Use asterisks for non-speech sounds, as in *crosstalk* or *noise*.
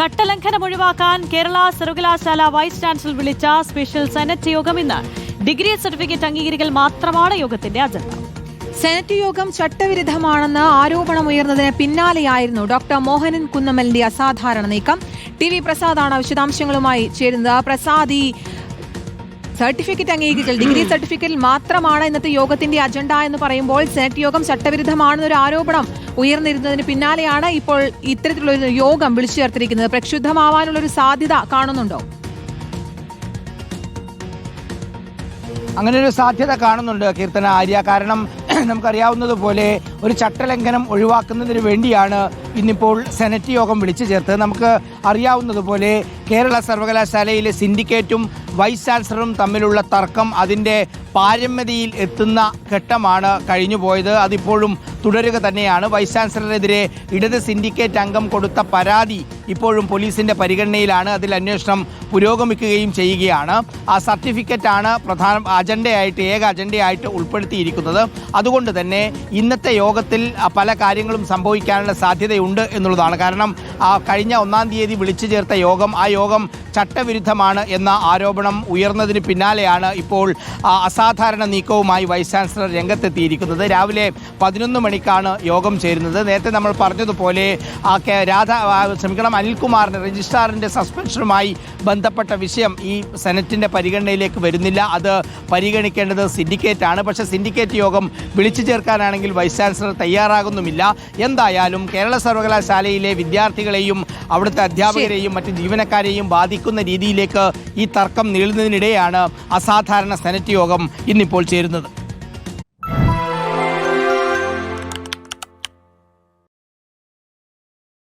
ചട്ടലംഘനം ഒഴിവാക്കാൻ കേരള സർവകലാശാല വൈസ് ചാൻസലർ വിളിച്ച സ്പെഷ്യൽ സെനറ്റ് യോഗം ഇന്ന്. ഡിഗ്രി സർട്ടിഫിക്കറ്റ് അംഗീകരിക്കൽ മാത്രമാണ് യോഗത്തിന്റെ അജണ്ട. സെനറ്റ് യോഗം ചട്ടവിരുദ്ധമാണെന്ന് ആരോപണമുയർന്നതിന് പിന്നാലെയായിരുന്നു ഡോക്ടർ മോഹനൻ കുന്നമലിന്റെ അസാധാരണ നീക്കം. ടി വി പ്രസാദാണ് വിശദാംശങ്ങളുമായി ചേരുന്നത്. പ്രസാദ് ഈ സർട്ടിഫിക്കറ്റ് അംഗീകരിക്കൽ ഡിഗ്രി സർട്ടിഫിക്കറ്റിൽ മാത്രമാണ് ഇന്നത്തെ യോഗത്തിന്റെ അജണ്ട എന്ന് പറയുമ്പോൾ സെനറ്റ് യോഗം ചട്ടവിരുദ്ധമാണെന്നൊരു ആരോപണം ഉയർന്നിരുന്നതിന് പിന്നാലെയാണ് ഇപ്പോൾ ഇത്തരത്തിലുള്ള യോഗം വിളിച്ചു ചേർത്തിരിക്കുന്നത്. പ്രക്ഷുബ്ധമാവാനുള്ള ഒരു സാധ്യത കാണുന്നുണ്ടോ? അങ്ങനെ ഒരു സാധ്യത കാണുന്നുണ്ട് കീർത്തന ആര്യ. കാരണം *clears throat* നമുക്കറിയാവുന്നതുപോലെ ഒരു ചട്ടലംഘനം ഒഴിവാക്കുന്നതിന് വേണ്ടിയാണ് ഇന്നിപ്പോൾ സെനറ്റ് യോഗം വിളിച്ചു ചേർത്ത് നമുക്ക് അറിയാവുന്നതുപോലെ കേരള സർവകലാശാലയിലെ സിൻഡിക്കേറ്റും വൈസ് ചാൻസലറും തമ്മിലുള്ള തർക്കം അതിന്റെ പാരമ്യതയിൽ എത്തുന്ന ഘട്ടമാണ് കഴിഞ്ഞു പോയത് അതിപ്പോഴും തുടരുക തന്നെയാണ്. വൈസ് ചാൻസലറിനെതിരെ ഇടത് സിൻഡിക്കേറ്റ് അംഗം കൊടുത്ത പരാതി ഇപ്പോഴും പോലീസിന്റെ പരിഗണനയിലാണ്. അതിൽ അന്വേഷണം പുരോഗമിക്കുകയും ചെയ്യുകയാണ്. ആ സർട്ടിഫിക്കറ്റാണ് പ്രധാന അജണ്ടയായിട്ട് ഏക അജണ്ടയായിട്ട് ഉൾപ്പെടുത്തിയിരിക്കുന്നത്. അതുകൊണ്ട് തന്നെ ഇന്നത്തെ യോഗത്തിൽ പല കാര്യങ്ങളും സംഭവിക്കാനുള്ള സാധ്യതയുണ്ട് എന്നുള്ളതാണ്. കാരണം ആ, കഴിഞ്ഞ ഒന്നാം തീയതി വിളിച്ചു ചേർത്ത യോഗം ആ യോഗം ചട്ടവിരുദ്ധമാണ് എന്ന ആരോപണം ഉയർന്നതിന് പിന്നാലെയാണ് ഇപ്പോൾ അസാധാരണ നീക്കവുമായി വൈസ് ചാൻസലർ രംഗത്തെത്തിയിരിക്കുന്നത്. രാവിലെ പതിനൊന്ന് മണിക്കാണ് യോഗം ചേരുന്നത്. നേരത്തെ നമ്മൾ പറഞ്ഞതുപോലെ രാധ ശ്രമിക്കണം അനിൽകുമാറിന്റെ രജിസ്ട്രാറിന്റെ സസ്പെൻഷനുമായി ബന്ധപ്പെട്ട വിഷയം ഈ സെനറ്റിന്റെ പരിഗണനയിലേക്ക് വരുന്നില്ല. അത് പരിഗണിക്കേണ്ടത് സിൻഡിക്കേറ്റ് ആണ് പക്ഷേ സിൻഡിക്കേറ്റ് യോഗം വിളിച്ചു ചേർക്കാനാണെങ്കിൽ വൈസ് ചാൻസലർ തയ്യാറാകുന്നുമില്ല. എന്തായാലും കേരള സർവകലാശാലയിലെ വിദ്യാർത്ഥികളെയും അവിടുത്തെ അധ്യാപകരെയും മറ്റ് ജീവനക്കാരെയും ബാധിക്കുന്ന രീതിയിലേക്ക് ഈ തർക്കം നീളുന്നതിനിടെയാണ് അസാധാരണ സെനറ്റ് യോഗം ഇന്നിപ്പോൾ ചേരുന്നത്.